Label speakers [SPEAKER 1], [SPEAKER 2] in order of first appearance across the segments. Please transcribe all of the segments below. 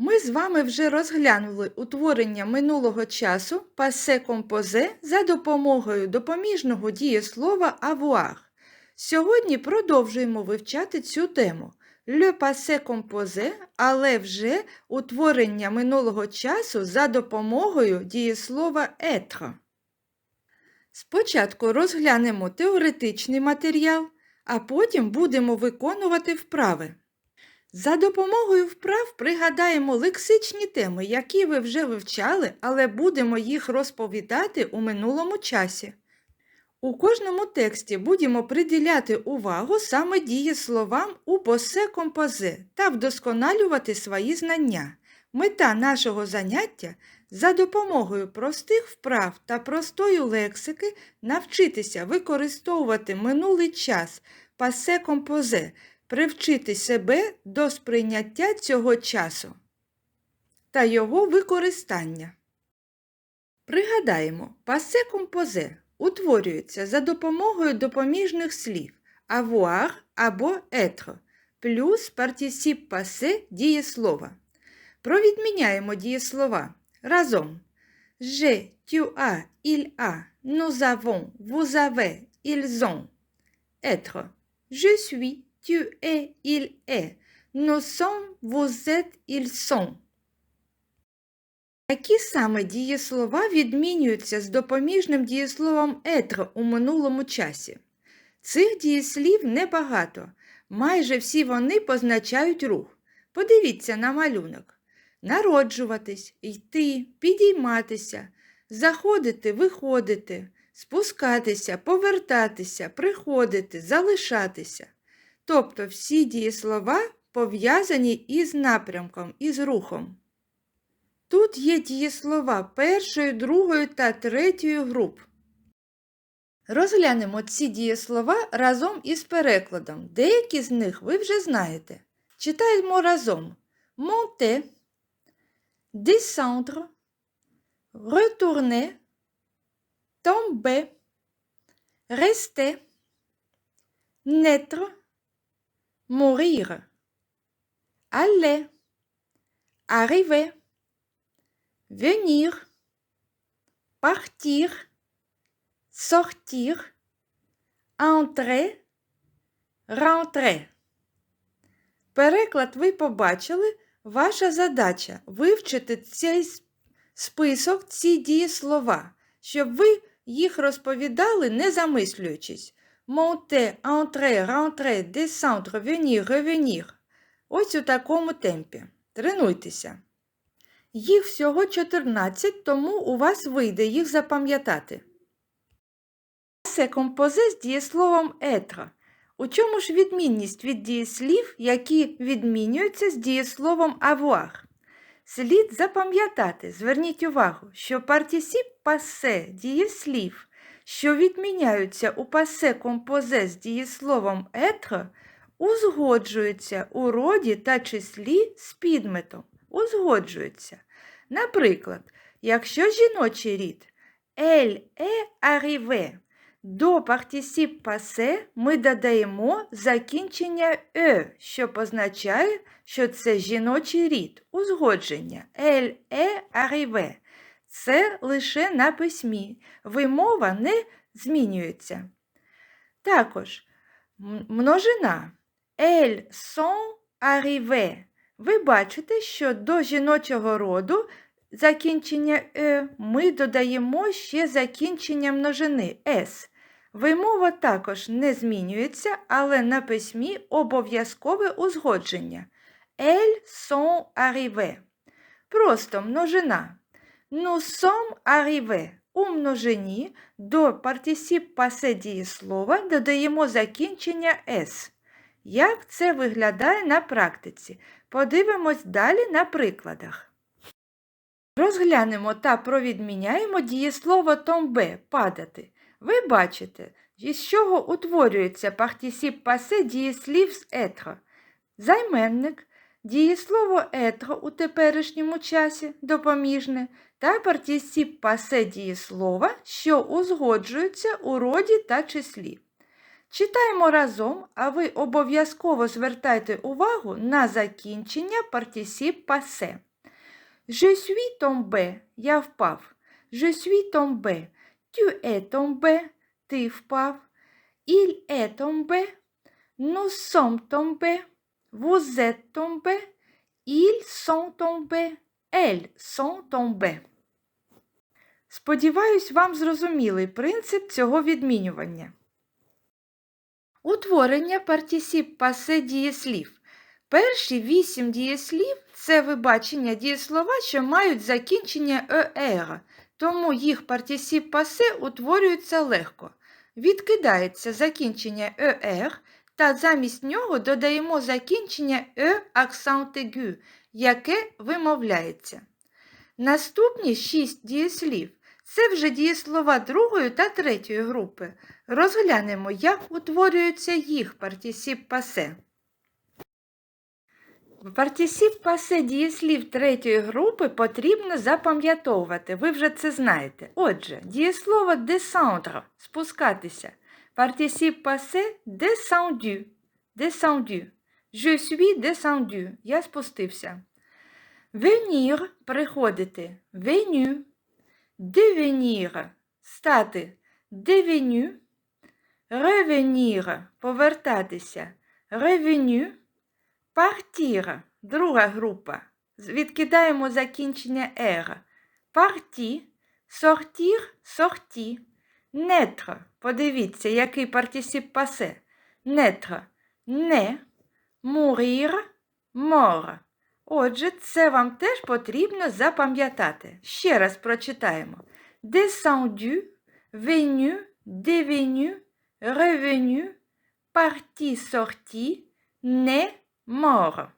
[SPEAKER 1] Ми з вами вже розглянули утворення минулого часу пасе композе за допомогою допоміжного дієслова avoir. Сьогодні продовжуємо вивчати цю тему. Le passé composé, але вже утворення минулого часу за допомогою дієслова être. Спочатку розглянемо теоретичний матеріал, а потім будемо виконувати вправи. За допомогою вправ пригадаємо лексичні теми, які ви вже вивчали, але будемо їх розповідати у минулому часі. У кожному тексті будемо приділяти увагу саме дієсловам у посе композе та вдосконалювати свої знання. Мета нашого заняття за допомогою простих вправ та простої лексики навчитися використовувати минулий час пасе композе, привчити себе до сприйняття цього часу та його використання. Пригадаємо, пасе композе утворюється за допомогою допоміжних слів avoir або être, плюс партісіп пасе дієслова. Провідміняємо дієслова разом. Je, tu as, il a, nous avons, vous avez, ils ont. Être. Je suis, tu es, il est. Nous sommes, vous êtes, ils sont. Які саме дієслова відмінюються з допоміжним дієсловом être у минулому часі? Цих дієслів небагато. Майже всі вони позначають рух. Подивіться на малюнок. Народжуватись, йти, підійматися, заходити, виходити, спускатися, повертатися, приходити, залишатися. Тобто всі дієслова пов'язані із напрямком, із рухом. Тут є дієслова першої, другої та третьої груп. Розглянемо ці дієслова разом із перекладом. Деякі з них ви вже знаєте. Читаємо разом monter, descendre, retourner, tomber, rester, naître, mourir, aller, arriver, venir, partir, sortir, entrer, rentrer. Переклад. Ви побачили. Ваша задача вивчити цей список, ці дієслова, щоб ви їх розповідали, не замислюючись. Monter, entrer, rentrer, descendre, venir, revenir. Ось у такому темпі. Тренуйтеся. Їх всього 14, тому у вас вийде їх запам'ятати. Це композе з дієсловом être. У чому ж відмінність від дієслів, які відмінюються з дієсловом avoir? Слід запам'ятати, зверніть увагу, що партісіп пасе дієслів, що відміняються у пасе композе з дієсловом être, узгоджуються у роді та числі з підметом. Узгоджуються. Наприклад, якщо жіночий рід elle est arrivée, до партісіп пасе ми додаємо закінчення е, що позначає, що це жіночий рід, узгодження. Elle est arrivée. Це лише на письмі. Вимова не змінюється. Також множина. Elles sont arrivées. Ви бачите, що до жіночого роду закінчення е ми додаємо ще закінчення множини с. Вимова також не змінюється, але на письмі обов'язкове узгодження. Elles sont arrivées. Просто множина. Nous sommes arrivés. У множині до партісіп пасе дієслова додаємо закінчення с. Як це виглядає на практиці? Подивимось далі на прикладах. Розглянемо та провідміняємо дієслово tomber – падати. Ви бачите, із чого утворюється партісіп пасе дієслів з être. Займенник, дієслово être у теперішньому часі допоміжне та партісіп пасе дієслова, що узгоджуються у роді та числі. Читаємо разом, а ви обов'язково звертайте увагу на закінчення партісіп пасе. Je suis tombé, я впав. Je suis tombé. Tu es tombé, ти впав. Il est tombé. Nous sommes tombés. Vous êtes tombés. Ils sont tombés. Elles sont tombées. Сподіваюсь, вам зрозумілий принцип цього відмінювання. Утворення партісіп пасе дієслів. Перші вісім дієслів це вибачення дієслова, що мають закінчення «ер», тому їх партісіп пасе утворюються легко. Відкидається закінчення «ер», та замість нього додаємо закінчення «е» акцент aigu, яке вимовляється. Наступні шість дієслів це вже дієслова другої та третьої групи. Розглянемо, як утворюються їх партісіп пасе. Партісіп пасе дієслів третьої групи потрібно запам'ятовувати. Ви вже це знаєте. Отже, дієслово descendre – спускатися. Партісіп пасе descendu. Descendu. Je suis descendu. Я спустився. Venir – приходити. Venu. Devenir – стати. Devenu. Revenir – повертатися. Revenu. Partir – друга група. Відкидаємо закінчення «r». Parti. Sortir – sorti. Naître – подивіться, який партісіп пасе. Naître – не. Mourir – mort. Отже, це вам теж потрібно запам'ятати. Ще раз прочитаємо. Descendu, venu, devenu, revenu, parti, sorti, né, mort.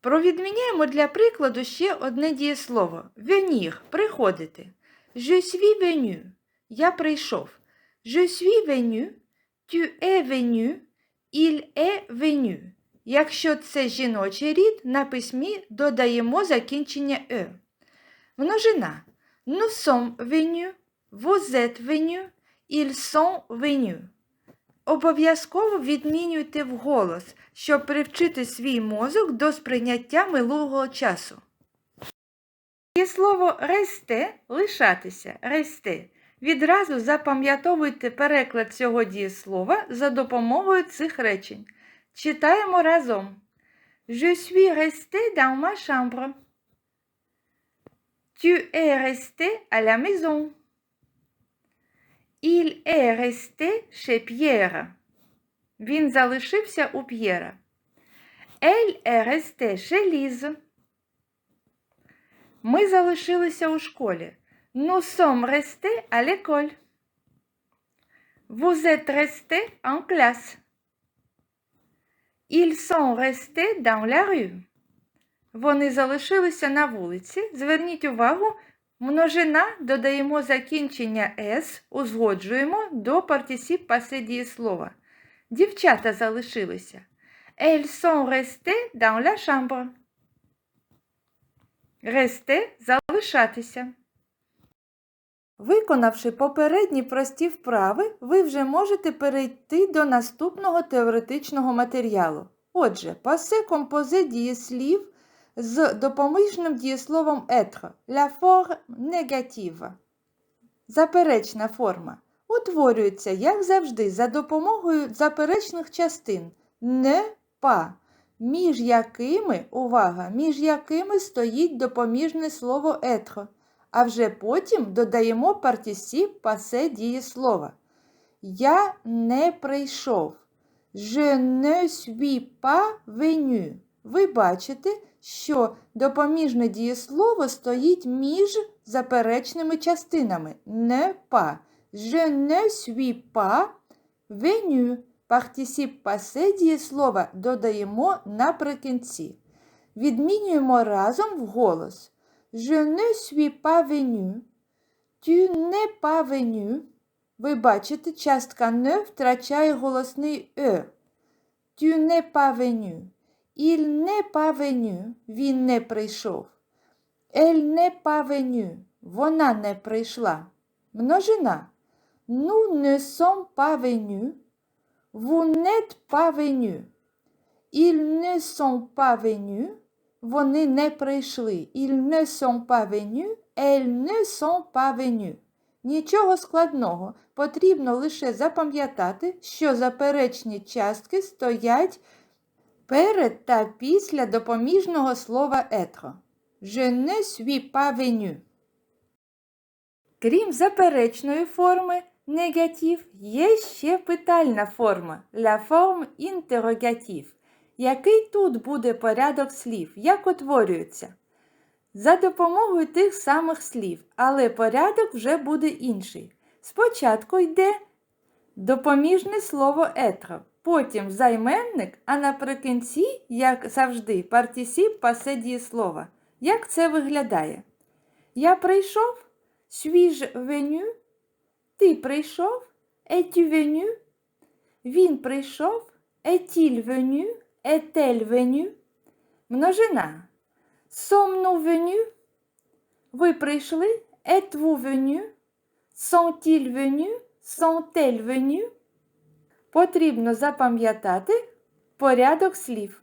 [SPEAKER 1] Провідміняємо для прикладу ще одне дієслово. Venir – приходити. Je suis venu. Я прийшов. Je suis venu. Tu es venu. Il est venu. Якщо це жіночий рід, на письмі додаємо закінчення е. Множина. Nous sommes venus, vous êtes venus, ils sont venus. Обов'язково відмінюйте вголос, щоб привчити свій мозок до сприйняття минулого часу. Є слово ресте лишатися. Ресте. Відразу запам'ятовуйте переклад цього дієслова за допомогою цих речень. Читаємо разом. Je suis resté dans ma chambre. Tu es resté à la maison. Il est resté chez Pierre. Він залишився у П'єра. Elle est restée chez Lise. Ми залишилися у школі. Nous sommes restés à l'école. Vous êtes restés en classe. Ils sont restés dans la. Вони залишилися на вулиці. Зверніть увагу, множина додаємо закінчення «с», узгоджуємо до партісіп пасе дієслова. Дівчата залишилися. Elles sont restées dans la. Ресте залишатися. Виконавши попередні прості вправи, ви вже можете перейти до наступного теоретичного матеріалу. Отже, пасе композе дієслів з допоміжним дієсловом être, la forme négative. Заперечна форма. Утворюється, як завжди, за допомогою заперечних частин не па, між якими, увага, між якими стоїть допоміжне слово être а вже потім додаємо партісіп пасе дієслова. Я не прийшов. Je ne suis pas venu. Ви бачите, що допоміжне дієслово стоїть між заперечними частинами. Не pas. Je ne suis pas venu. Партісіп пасе дієслова додаємо наприкінці. Відмінюємо разом вголос. Je ne suis pas venu. Tu n'es pas venu. Ви бачите, частка не втрачає голосний е. Tu n'es pas venu. Il n'est pas venu. Він не прийшов. Elle n'est pas venue. Вона не прийшла. Множина. Nous ne sommes pas venus. Vous n'êtes pas venus. Ils ne sont pas venus. Вони не прийшли. Ils ne sont pas venus, elles ne sont pas venues. Нічого складного. Потрібно лише запам'ятати, що заперечні частки стоять перед та після допоміжного слова être. Je ne suis pas venu. Крім заперечної форми негатив, є ще питальна форма la forme interrogative. Який тут буде порядок слів? Як утворюється? За допомогою тих самих слів, але порядок вже буде інший. Спочатку йде допоміжне слово être, потім займенник, а наприкінці, як завжди, партісіп пасе дієслова. Як це виглядає? Я прийшов, suis-je venu? Ти прийшов, es-tu venu? Він прийшов, est-il venu? Est-elle venue? Множина. Sommes-nous venus? Ви прийшли? Êtes-vous venu? Sont-ils venus? Sont-elles venues? Потрібно запам'ятати порядок слів.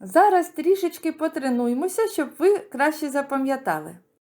[SPEAKER 1] Зараз трішечки потренуємося, щоб ви краще запам'ятали.